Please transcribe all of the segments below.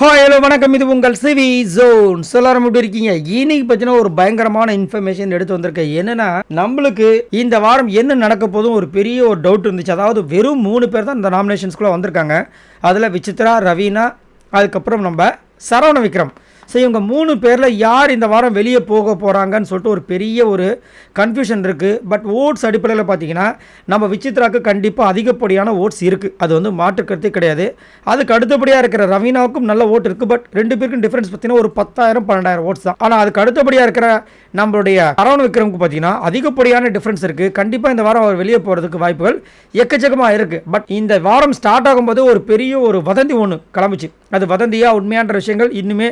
Hi hello வணக்கம். இது உங்கள் சிவி ஜோன் சொல்லாரம் எப்படி இருக்கீங்க? இன்னைக்கு பார்த்தீங்கன்னா ஒரு பயங்கரமான இன்ஃபர்மேஷன் எடுத்து வந்திருக்கேன். என்னன்னா நம்மளுக்கு இந்த வாரம் என்ன நடக்க போதும் ஒரு பெரிய ஒரு டவுட் இருந்துச்சு. அதாவது வெறும் மூணு பேர் தான் இந்த நாமினேஷன்ஸ்குள்ளே வந்திருக்காங்க. அதில் விசித்ரா ரவீனா அதுக்கப்புறம் நம்ம சரவண விக்ரம். ஸோ இவங்க மூணு பேரில் யார் இந்த வாரம் வெளியே போக போகிறாங்கன்னு சொல்லிட்டு ஒரு பெரிய ஒரு கன்ஃபியூஷன் இருக்குது பட் ஓட்ஸ் அடிப்படையில் பார்த்தீங்கன்னா நம்ம விசித்ராக்கு கண்டிப்பாக அதிகப்படியான ஓட்ஸ் இருக்குது அது வந்து மாற்றுக்கருத்தே கிடையாது. அதுக்கு அடுத்தபடியாக இருக்கிற ரவீனாவுக்கும் நல்ல ஓட் இருக்குது பட் ரெண்டு பேருக்கும் டிஃப்ரென்ஸ் பார்த்தீங்கன்னா ஒரு பத்தாயிரம் பன்னெண்டாயிரம் ஓட்ஸ் தான். ஆனால் அதுக்கு அடுத்தபடியாக இருக்கிற நம்மளுடைய சரவண விக்ரமுக்கு பார்த்தீங்கன்னா அதிகப்படியான டிஃப்ரென்ஸ் இருக்குது கண்டிப்பாக இந்த வாரம் அவர் வெளியே போகிறதுக்கு வாய்ப்புகள் எக்கச்சக்கமாக இருக்குது பட் இந்த வாரம் ஸ்டார்ட் ஆகும்போது ஒரு பெரிய ஒரு வதந்தி ஒன்று கிளம்பிச்சு. அது வதந்தியாக உண்மையான விஷயங்கள் இன்னுமே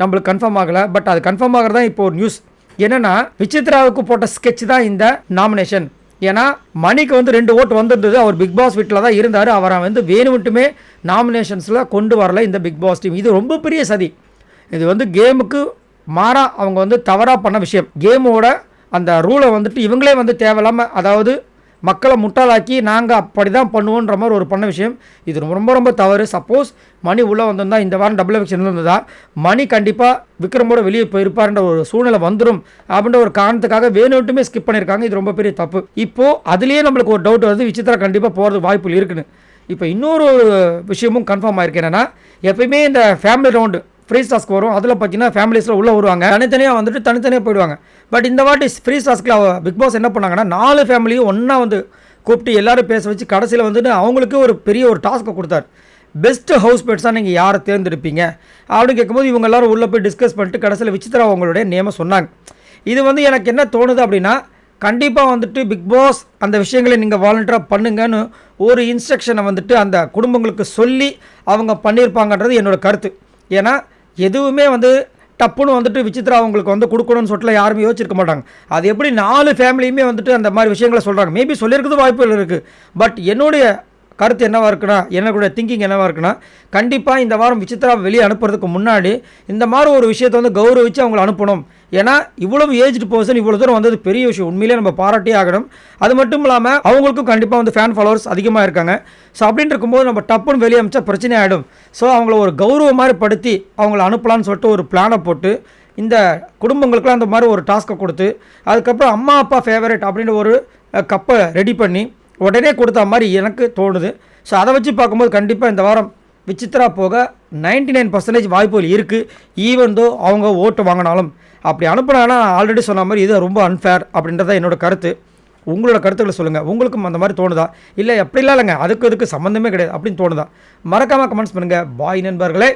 நம்மளுக்கு கன்ஃபார்ம் ஆகலை பட் அது கன்ஃபார்ம் ஆகிறது தான் இப்போ ஒரு நியூஸ் என்னென்னா விசித்ராவுக்கு போட்ட ஸ்கெட்ச் தான் இந்த நாமினேஷன் ஏன்னா மணிக்கு வந்து ரெண்டு ஓட்டு வந்திருந்தது. அவர் பிக் பாஸ் வீட்டில் தான் இருந்தார். அவரை வந்து வேணுமட்டுமே நாமினேஷன்ஸில் கொண்டு வரல இந்த பிக் பாஸ் டீம் இது ரொம்ப பெரிய சதி. இது வந்து கேமுக்கு மாறாக அவங்க வந்து தவறாக பண்ண விஷயம். கேமோட அந்த ரூலை வந்துட்டு இவங்களே வந்து தேவையில்லாமல் அதாவது மக்களை முட்டாளாக்கி நாங்கள் அப்படி தான் பண்ணுவோன்ற மாதிரி ஒரு பண்ண விஷயம். இது ரொம்ப ரொம்ப தவறு. சப்போஸ் மணி உள்ளே வந்திருந்தா இந்த வாரம் டபுள் எலெக்ஷன் இருந்ததா மணி கண்டிப்பாக விக்ரமோட வெளியே போயிருப்பார்ன்ற ஒரு சூழ்நிலை வந்துடும் அப்படின்ற ஒரு காரணத்துக்காக வேணுட்டுமே ஸ்கிப் பண்ணியிருக்காங்க. இது ரொம்ப பெரிய தப்பு. இப்போது அதுலேயே நம்மளுக்கு ஒரு டவுட் வருது. விசித்ரா கண்டிப்பாக போகிறது வாய்ப்புகள் இருக்குன்னு. இப்போ இன்னொரு விஷயமும் கன்ஃபார்ம் ஆயிருக்கு. என்னென்னா எப்பயுமே இந்த ஃபேமிலி ரவுண்டு ஃப்ரீ ஸ்டாஸ்க்கு வரும். அதில் பார்த்தீங்கன்னா ஃபேமிலிஸில் உள்ளே வருவாங்க. தனித்தனியாக வந்துட்டு தனித்தனியாக போயிடுவாங்க. பட் இந்த வாட்டி ஃப்ரீ ஸ்டாஸ்க்கில் பிக் பாஸ் என்ன பண்ணாங்கன்னா நாலு ஃபேமிலியும் ஒன்றா வந்து கூப்பிட்டு எல்லோரும் பேச வச்சு கடைசியில் வந்துட்டு அவங்களுக்கு ஒரு பெரிய ஒரு டாஸ்க்கை கொடுத்தார். பெஸ்ட் ஹவுஸ் பேட்ஸாக நீங்கள் யாரை தேர்ந்தெடுப்பீங்க? அப்படின்னு கேட்கும்போது இவங்க எல்லாரும் உள்ளே போய் டிஸ்கஸ் பண்ணிட்டு கடைசியில் விசித்திரா அவங்களுடைய நேமை சொன்னாங்க. இது வந்து எனக்கு என்ன தோணுது அப்படின்னா கண்டிப்பாக வந்துட்டு பிக் பாஸ் அந்த விஷயங்களை நீங்கள் வாலண்டியராக பண்ணுங்கன்னு ஒரு இன்ஸ்ட்ரக்ஷனை வந்துட்டு அந்த குடும்பங்களுக்கு சொல்லி அவங்க பண்ணியிருப்பாங்கன்றது என்னோட கருத்து. ஏன்னா எதுவுமே வந்து டப்புன்னு வந்துட்டு விசித்ரா அவங்களுக்கு வந்து கொடுக்கணும்னு சொல்லிட்டு யாருமே யோசிச்சிருக்க மாட்டாங்க. அது எப்படி நாலு ஃபேமிலியுமே வந்துட்டு அந்த மாதிரி விஷயங்களை சொல்கிறாங்க மேபி சொல்லியிருக்கிறது வாய்ப்புகள் இருக்குது பட் என்னுடைய கருத்து என்னவாக இருக்குன்னா என்னுடைய திங்கிங் என்னவாக இருக்குன்னா கண்டிப்பாக இந்த வாரம் விசித்ரா வெளியே அனுப்புறதுக்கு முன்னாடி இந்த மாதிரி ஒரு விஷயத்தை வந்து கௌரவிச்சு அவங்களை அனுப்பணும். ஏன்னா இவ்வளவு ஏஜ்டு பர்சன் இவ்வளோ தூரம் வந்தது பெரிய விஷயம். உண்மையிலே நம்ம பாராட்டியே ஆகணும். அது மட்டும் இல்லாமல் அவங்களுக்கும் கண்டிப்பாக வந்து ஃபேன் ஃபாலோவர்ஸ் அதிகமாக இருக்காங்க. ஸோ அப்படின்னு இருக்கும்போது நம்ம டப்புன்னு வெளியே அமைச்சா பிரச்சனை ஆகிடும் ஸோ அவங்கள ஒரு கௌரவ மாதிரி படுத்தி அவங்கள அனுப்பலான்னு சொல்லிட்டு ஒரு பிளானை போட்டு இந்த குடும்பங்களுக்குலாம் அந்த மாதிரி ஒரு டாஸ்க்கை கொடுத்து அதுக்கப்புறம் அம்மா அப்பா ஃபேவரட் அப்படின்ற ஒரு கப்பை ரெடி பண்ணி உடனே கொடுத்த மாதிரி எனக்கு தோணுது. ஸோ அதை வச்சு பார்க்கும்போது கண்டிப்பாக இந்த வாரம் விசித்ரா போக 99% நைன் பர்சன்டேஜ் வாய்ப்புகள் இருக்குது ஈவன் தோ அவங்க ஓட்டு வாங்கினாலும். அப்படி அனுப்புனாங்கன்னா ஆல்ரெடி சொன்ன மாதிரி இது ரொம்ப அன்ஃபேர் அப்படின்றத என்னோட கருத்து. உங்களோட கருத்துக்களை சொல்லுங்கள் உங்களுக்கும் அந்த மாதிரி தோணுதா? இல்லை எப்படிலாம் இல்லைங்க? அதுக்கு இதுக்கு சம்மந்தமே கிடையாது அப்படின்னு தோணுதா? மறக்காமல் கமெண்ட்ஸ் பண்ணுங்கள் பாய் நண்பர்களே.